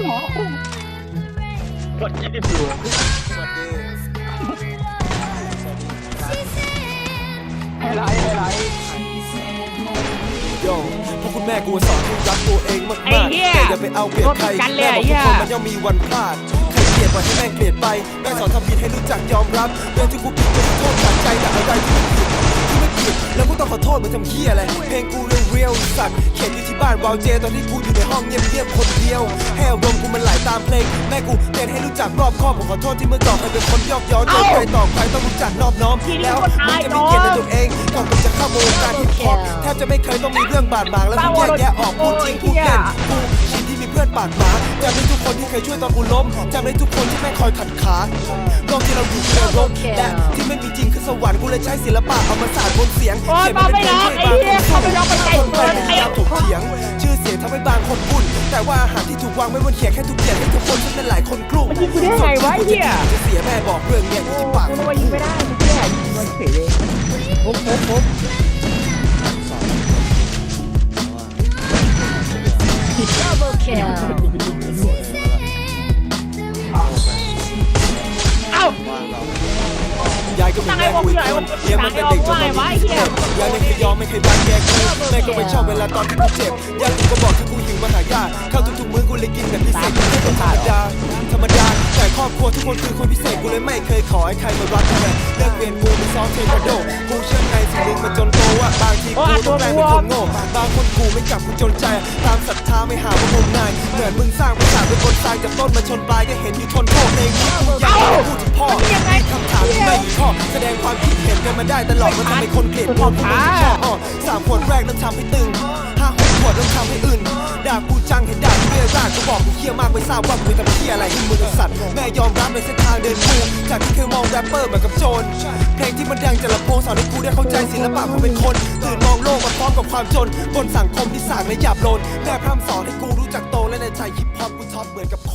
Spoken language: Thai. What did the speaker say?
หมอกดคิดดิบอยู่อะไรอะไรโยเพราะคุณแม่กูสอนให้รักตัวเองมากๆแต่อย่าไปเอาเปรียบใครแม่บอกทุกคนมันย่อมมีวันพลาดใครเกลียดปล่อยให้แม่งเกลียดไปแม่สอนทำผิดให้รู้จักยอมรับเรื่องที่กูผิดก็ขอโทษจากใจแต่อะไรที่ องขอโทษมึงทำเหี้ยอะไร เพลงกูเรียวเรียวๆสัตว์เขียนอยู่ที่บ้านวาวเจ ตอนที่กูอยู่ในห้องเงียบๆคนเดียวให้อารมณ์กูมันไหลตามเพลง แม่กูเตือนให้รู้จักรอบคอบผมขอโทษที่เมื่อก่อนเคยเป็นคนยอกย้อนเจอใครต่อใครต้องรู้จักนอบน้อม แล้วมึงจะมีเกียรติในตัวเองก่อนมึงจะเข้ามาวงการฮิปฮอปแทบจะไม่เคยต้องมีเรื่องบาดหมางแล้วมึงแยกแยะออกพูดจริงพูดเล่นกูชินที่มีเพื่อนปากหมาจำได้ทุกคนที่เคยช่วยตอนกูล้มจำได้ทุกคนที่แม่งคอยขัดขาโลกที่เราอยู่คือโลกและที่ไม่มีจริงคือ สวรรค์กูเลยใช้ศิลปะเอามาสาดบนเสียงโอ๊ยเขียนมาเป็นเพลงให้บางคนเขาไม่ยอมไปไกลคนเกิไปนพยายามถกเถียง ชื่อเสียงทำให้บางคนบุ่นแต่ว่าอาหารที่ถูกวางไว้บนเขียงแค่ถูกเขียนให้ทุกคนฉันเป็นหลายคนกลุ่มมันยิงกูได้ไงวะไอ้เหี้ยจะเสียแม่บอกเรื่องเนี้ยอยู่ที่ปากกูนึกว่ายิงไม่ได้กูแค่ยิงมันเฉยเลยปุ๊บปุ๊บปุ๊บ Double kill. เอ้ ยายก็เป็นแม่กูอีกคนเลี้ยงมันเป็นเด็กจนตอนนี้ยายไม่เคยยอมไม่เคยบานแกกูแม่ก็ไม่ชอบเวลาตอนที่กูเจ็บยายกูก็บอกที่กูหิวมาหายาข้าวทุกๆมื้อกูเลยกินแบบพิเศษกูไม่ต้องธรรมดาธรรมดาแต่ครอบครัวทุกคนคือคนพิเศษกูเลยไม่เคยขอให้ใครมารักกูเลยเลิกเรียนกูไปซ้อมเทควันโดกูเชื่อในสิ่งหนึ่งมาจนโตว่าบางทีกูต้องแกล้งเป็นคนโง่บางคนกูไม่จับกูจนใจตา ไม่หาว่างมงายเหมือนมึงสร้างประสาทเป็นคนตายจากต้นมาชนปลายก็เห็นอยู่ทนโทษในนี้กูอยากพูดถึงพ่อมีคำถามที่ไม่มีข้อแสดงความคิดเห็นกันมาได้ตลอดมันทำให้คนเกลียดกูกูไม่ชอบอ้อสามขวดแรกเริ่มทำให้ตึงห้าหกขวดเริ่มทำให้อื่นด่ากูจังเห็นด่ากูเรียร่ากูบอกกูเคี้ยวมากไม่ทราบว่ากูไปทำเคี้ยอะไรให้มึงสัตว์แม่ยอมรับในเส้นทางเดินกูจากที่เคยมองแรปเปอร์เหมือนกับโจรเพลงที่มันดังจากลำโพงสอนให้กูได้เข้าใจศิลปะความเป็นคนตื่นมองโลกมาพ กับความจน บนสังคมที่สร้างและหยาบโลนแม่พร่ำสอนให้กูรู้จักโตและในใจฮิปฮอปกูท็อปเหมือนกับโค